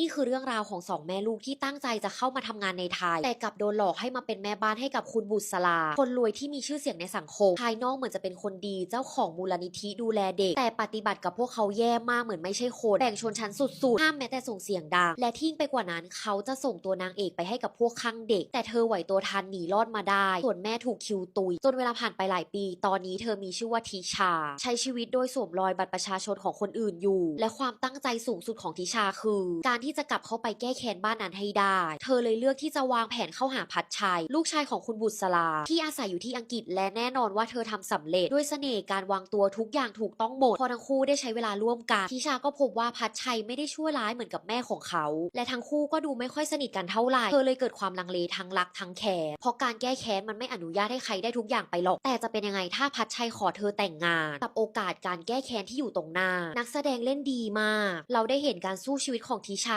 นี่คือเรื่องราวของสองแม่ลูกที่ตั้งใจจะเข้ามาทำงานในไทย แต่กลับโดนหลอกให้มาเป็นแม่บ้านให้กับคุณบุษลาคนรวยที่มีชื่อเสียงในสังคม ภายนอกเหมือนจะเป็นคนดี เจ้าของมูลนิธิดูแลเด็ก แต่ปฏิบัติกับพวกเขาแย่มากเหมือนไม่ใช่คน แบ่งชนชั้นสุดๆ ห้ามแม้แต่ส่งเสียงดัง และที่ไปกว่านั้นเขาจะส่งตัวนางเอกไปให้กับพวกข้างเด็ก แต่เธอไหวตัวทันหนีรอดมาได้ ส่วนแม่ถูกคิวตุย จนเวลาผ่านไปหลายปี ตอนนี้เธอมีชื่อว่าทิชา ใช้ชีวิตโดยสวมรอยบัตรประชาชนของคนอื่นอยู่ และความตั้งใจสูงสุดของทิชาคือ การที่จะกลับเข้าไปแก้แค้นบ้านนั้นให้ได้ เธอเลยเลือกที่จะวางแผนเข้าหาพัดชัย ลูกชายของคุณบุษลาที่อาศัยอยู่ที่อังกฤษและแน่นอนว่าเธอทำสำเร็จด้วยเสน่ห์การวางตัวทุกอย่างถูกต้องหมด พอทั้งคู่ได้ใช้เวลาร่วมกันทิชาก็พบว่าพัดชัยไม่ได้ชั่วร้ายเหมือนกับแม่ของเขา และทั้งคู่ก็ดูไม่ค่อยสนิทกันเท่าไหร่เธอเลยเกิดความลังเลทั้งรักทั้งแค้นเพราะการแก้แค้นมันไม่อนุญาตให้ใครได้ทุกอย่างไปหรอก แต่จะเป็นยังไงถ้าพัดชัยขอเธอแต่งงาน กับโอกาสการแก้แค้นที่อยู่ตรงหน้า นักแสดงเล่นดีมาก เราได้เห็นการสู้ชีวิตของทิชา